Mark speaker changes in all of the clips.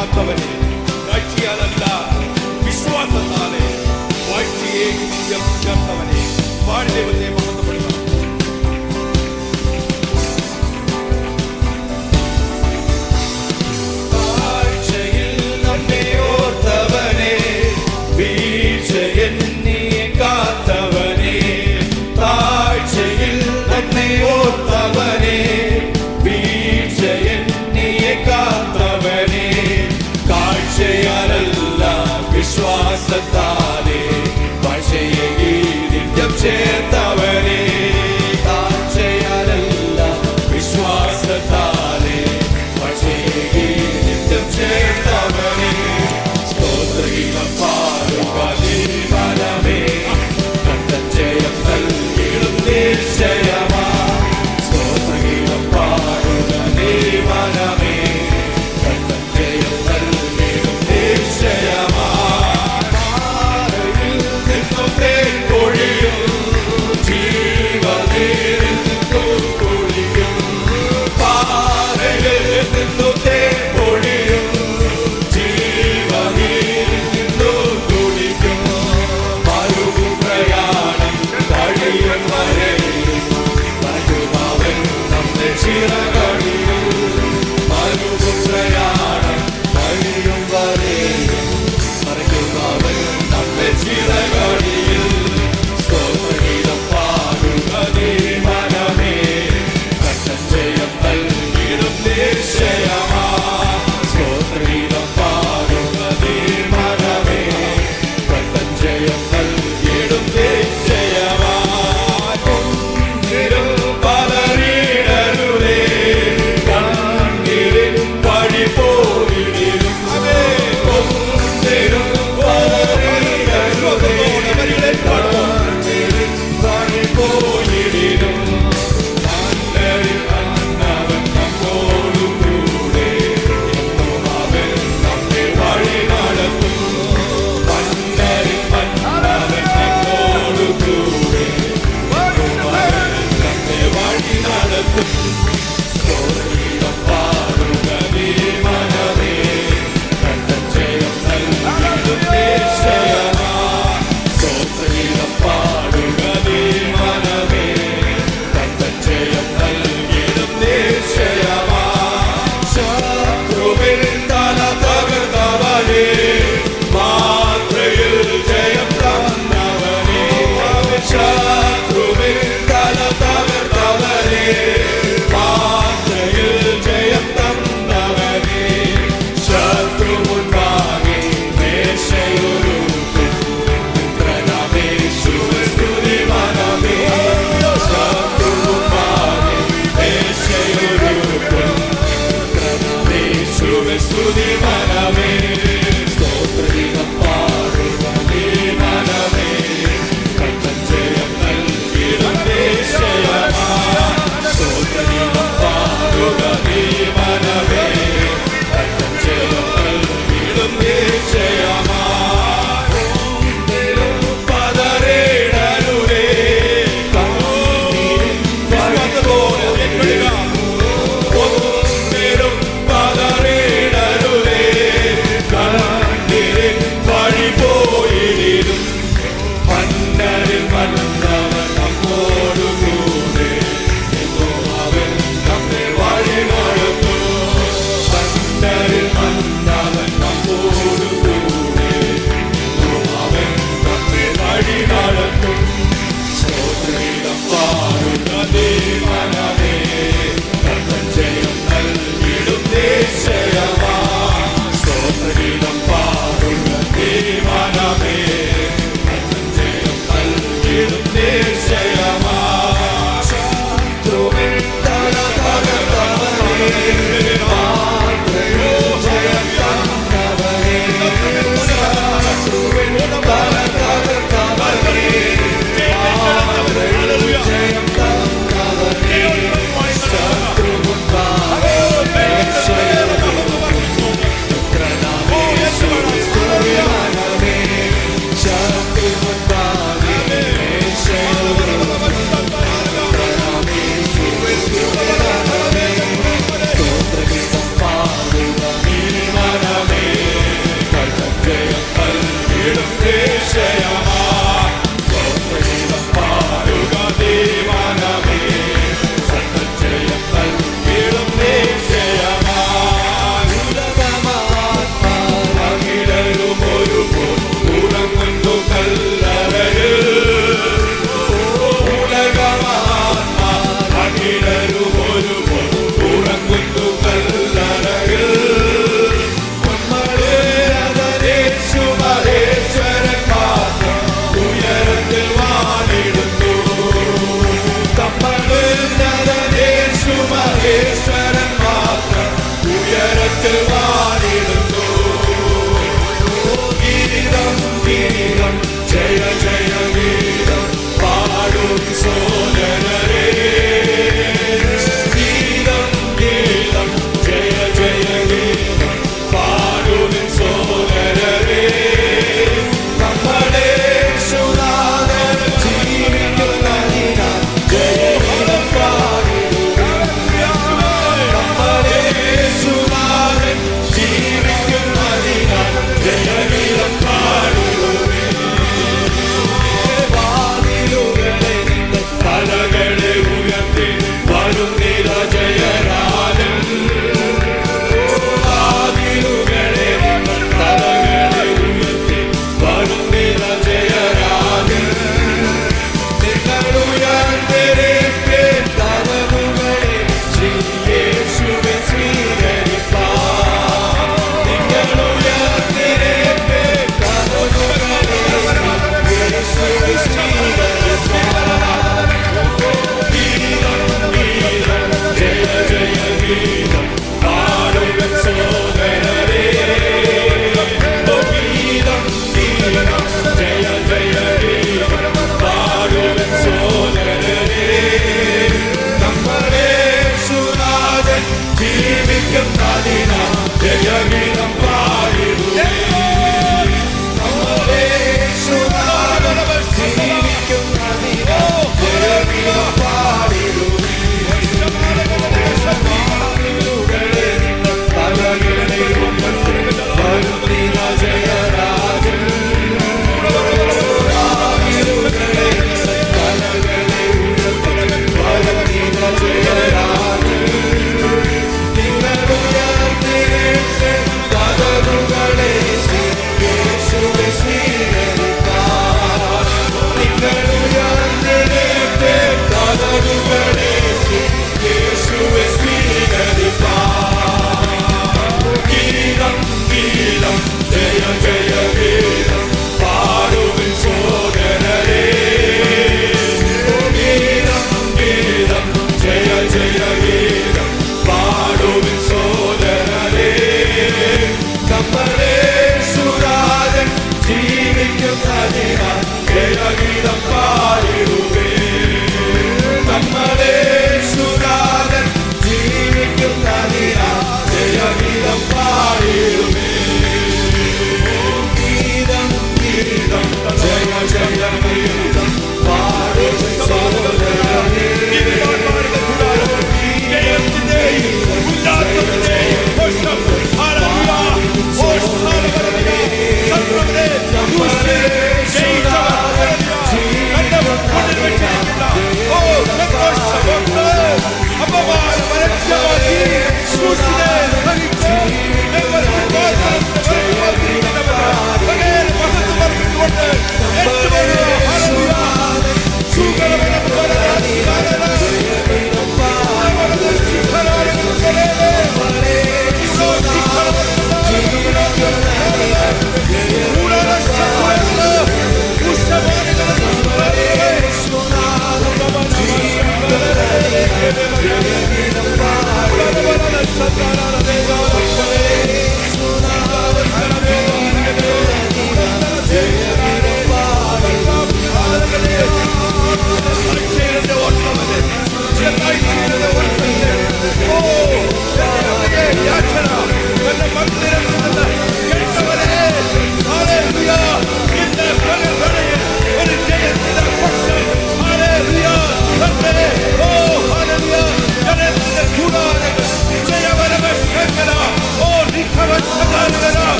Speaker 1: காத்தவனே காட்சியால் அல்ல
Speaker 2: விசுவாசத்தாலே வாழ்க்கையை உயர்த்தவனே வாழ்வை voltar.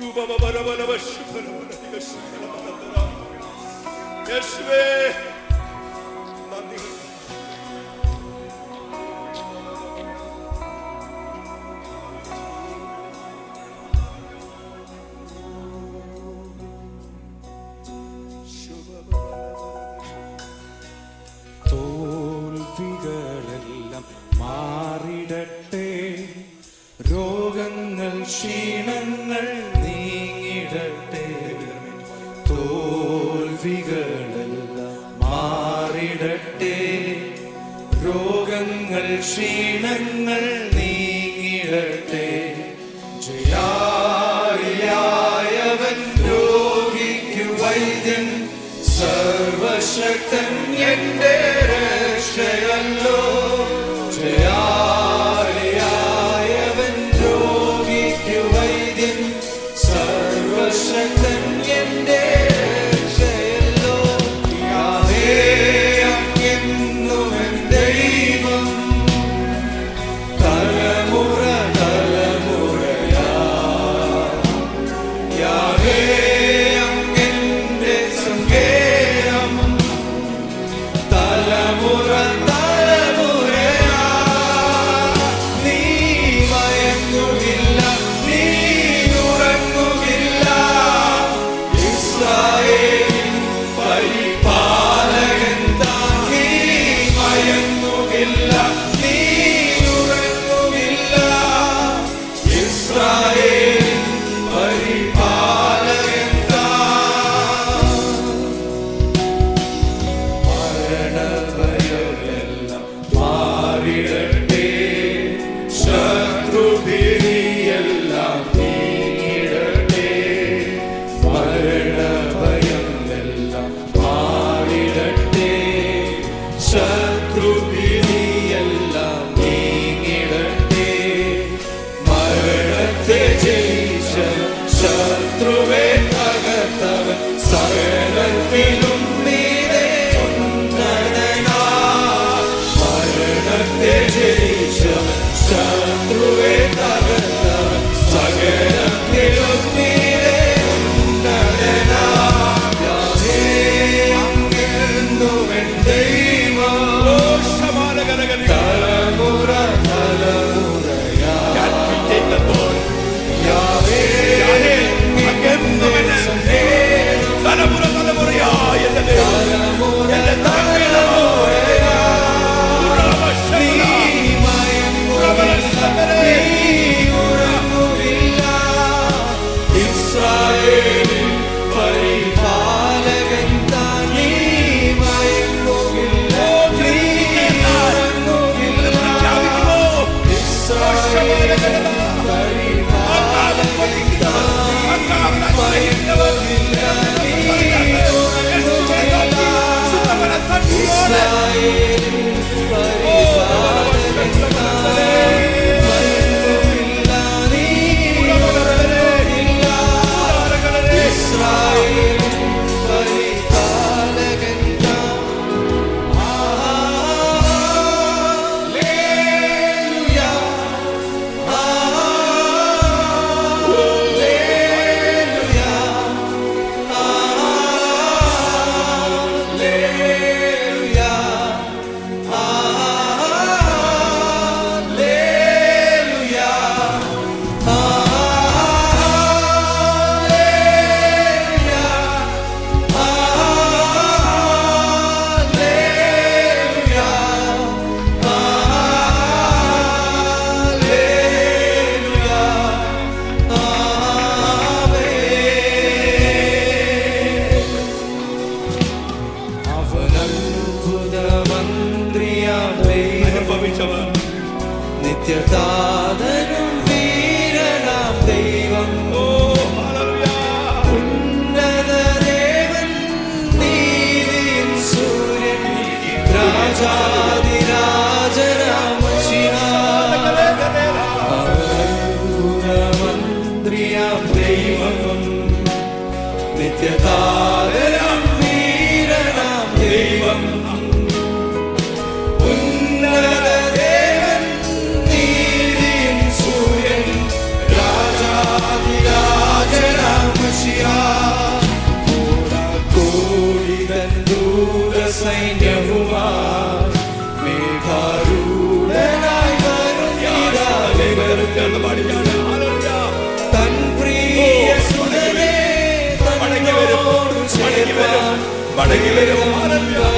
Speaker 2: Şu baba bana bana başı bana bana yaşlı bana bana
Speaker 1: bana yaşlı be. നീളങ്ങൾ നീങ്ങിടട്ടെ. ജയാളിയായവൻ രോഗിക്കു വൈദ്യൻ സർവശക്തൻ
Speaker 2: through me. Deus.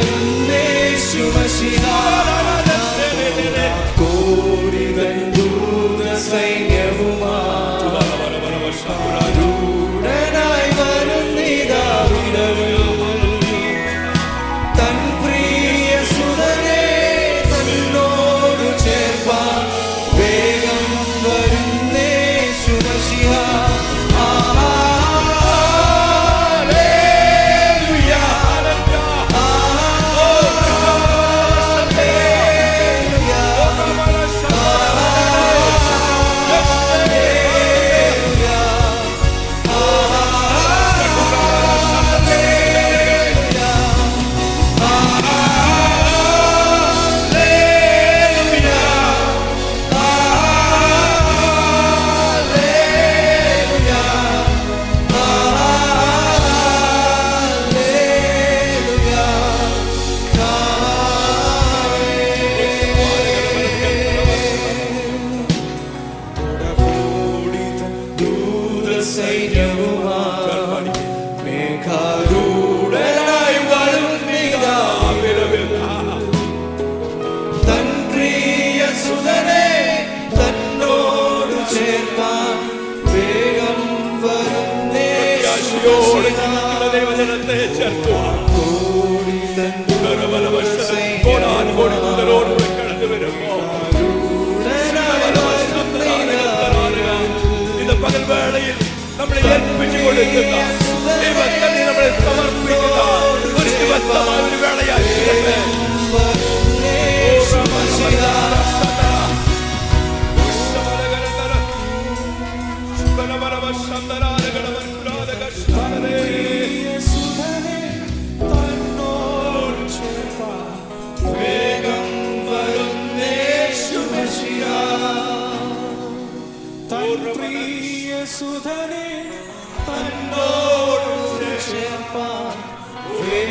Speaker 2: ഏൽപ്പിച്ചു കൊടുക്കുന്ന ദൈവത്തിന് നമ്മളെ സമർപ്പിക്കുന്ന ഒരു ദിവസമായ ഒരു വേളയായി തീരട്ടെ.
Speaker 1: വേഗം വരുന്നേ ശുഭശിരാ പ്രിയ സുധനെ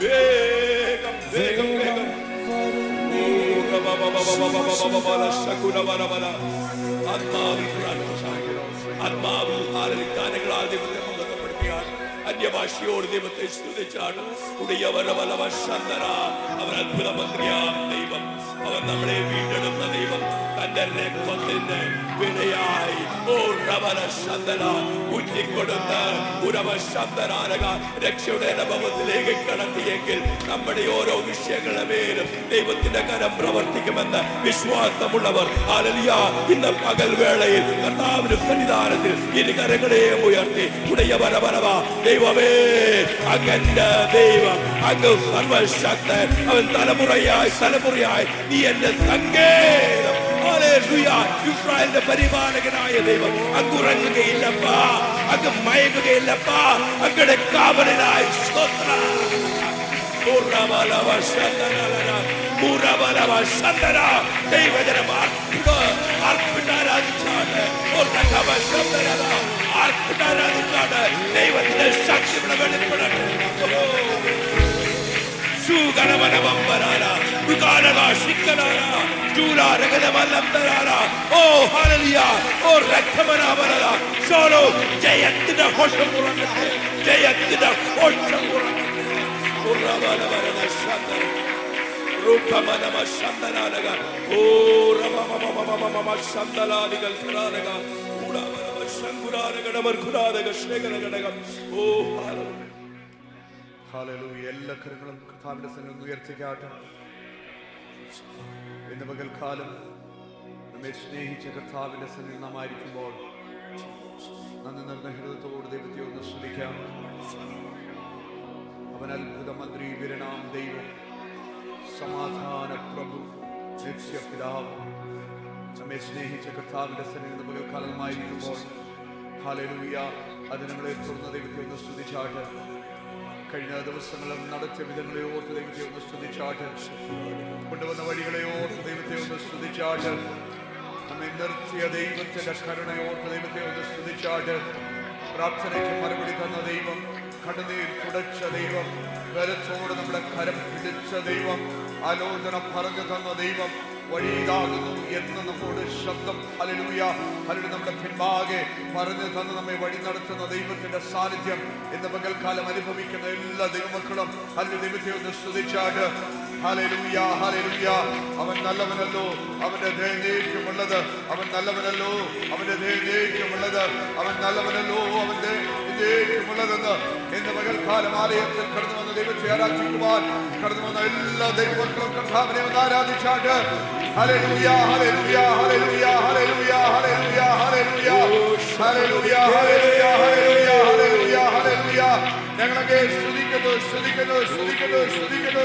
Speaker 1: വേഗം
Speaker 2: വേഗം വേഗം ആത്മാവിൽ അന്യഭാഷയോട് ദൈവത്തെ സ്തുതിച്ചാണ് അവൻ അത്ഭുത ദൈവം അവൻ നമ്മളെ വീണ്ടെടുത്ത ദൈവം തന്റെ രക്തത്തിന്റെ വിനയായി ഓ ഉരവ ശന്തനാരക രക്ഷയുടെ അനുഭവത്തിലേക്ക് കടത്തിയെങ്കിൽ നമ്മുടെ ഓരോ വിഷയങ്ങളുടെ മേലും ദൈവത്തിന്റെ കരം പ്രവർത്തിക്കുമെന്ന് വിശ്വാസമുള്ളവർ. ആലലിയ ഇന്ന് പകൽ വേളയിൽ കർത്താവിന് സന്നിധാനത്തിൽ ഇരു കരങ്ങളെ ഉയർത്തി ഉടയ വരവരവ ദൈവമേ അങ്ങന്റെ ദൈവം അങ്ങ് സർവശക്തൻ അവൻ തലമുറയായി തലമുറയായി നീ എന്റെ സങ്കേതം. ഇസ്രായേലിന്റെ പരിപാലകനായ ദൈവം അങ്ങ് ഉറങ്ങുകയില്ലപ്പാ. അങ്ങ് മയങ്ങുകയില്ലപ്പ. അങ്ങയുടെ കാവലിനായി സ്തോത്രം. ദൈവജനമാർ അർപ്പിട്ടാരാധിച്ചാണ് അർപ്പിട്ടാരാധിച്ചാണ് ദൈവത്തിന്റെ ശക്തി ഇവിടെ ശാന്തനാനക. ഓ റമമമമമമമ ശാന്തലാദികൾ ഖരാനക. ഊടാമനമ ശങ്കുരാനകടമർ ഖുരാനക ശേഖരകടകം. ഓ ഹല്ലേലൂയ
Speaker 3: ഹാലലൂയ എല്ലാ കരങ്ങളും കർത്താവിന്റെ സന്നിധിയിൽ ഉയർത്തിക്കാട്ടെ. ഇന്ന് പകൽക്കാലം നമ്മെ സ്നേഹിച്ച കർത്താവിന്റെ സന്നിധിയിൽ നാം നന്ദി നിറഞ്ഞ ഹൃദയത്തോട് ദൈവത്തെ ഒന്ന് ശ്രദ്ധിക്കാം അവൻ അത്ഭുത മന്ത്രി വിരണാം ദൈവം സമാധാന പ്രഭു നിത്യപിതാവ്. നമ്മെ സ്നേഹിച്ച കർത്താവിന്റെ സന്നിധി പകൽക്കാലമായിരിക്കുമ്പോൾ ഹാലലൂയ അത് നമ്മളെ തുറന്ന ദൈവത്തെ ഒന്ന് സ്തുതിച്ചാട്ട്. കഴിഞ്ഞ ദിവസങ്ങളും നടത്തിയ വിധങ്ങളെ ഓർത്ത് ദൈവത്തെ ഒന്ന് സ്തുതിച്ചാട്ട് കൊണ്ടുവന്ന വഴികളെ ഓർത്ത് ദൈവത്തെ ഒന്ന് സ്തുതിച്ചാട്ട് നമ്മെ നിർത്തിയ ദൈവത്തിന്റെ കരുണ ഓർത്ത് ദൈവത്തെ ഒന്ന് സ്തുതിച്ചാട്ട് പ്രാർത്ഥനയ്ക്ക് മറുപടി തന്ന ദൈവം കണ്ണുനീർ തുടച്ച ദൈവം ബലത്തോട് നമ്മുടെ കരം പിടിച്ച ദൈവം. ആലോചന പറഞ്ഞു തന്ന ദൈവം വഴിയിതാകുന്നു എന്ന് നമ്മുടെ ശബ്ദം. ഹലലൂയ ഹലലു നമ്മുടെ പിൻപാകെ പറഞ്ഞു തന്ന് നമ്മെ വഴി നടത്തുന്ന ദൈവത്തിന്റെ സാന്നിധ്യം ഇന്ന് പകൽക്കാലം അനുഭവിക്കുന്ന എല്ലാ ദൈവമക്കളും അതിന്റെ ദൈവത്തെ ഒന്ന് സ്തുതിച്ചാട്ട് ഹലലൂയ ഹലലൂയ അവൻ നല്ലവനല്ലോ. അവന്റെ ദൈവമുള്ളത് അവൻ നല്ലവനല്ലോ. അവന്റെ ദൈവമുള്ളത് അവൻ നല്ലവനല്ലോ. അവന്റെ ദൈവമുള്ളതെന്ന് ഇന്ന് പകൽക്കാലം ആലയത്തിൽ കടന്നു വന്ന ദൈവത്തെ ആരാധിക്കുവാൻ കടന്നു വന്ന എല്ലാ ദൈവമക്കളും കർത്താവിനെ ഒന്ന് ആരാധിച്ചാട്ട് hallelujah hallelujah hallelujah hallelujah hallelujah hallelujah. Hallelujah hallelujah hallelujah hallelujah hallelujah. ഞങ്ങളൊക്കെ സ്തുതിക്കുന്നു സ്തുതിക്കുന്നു സ്തുതിക്കുന്നു സ്തുതിക്കുന്നു.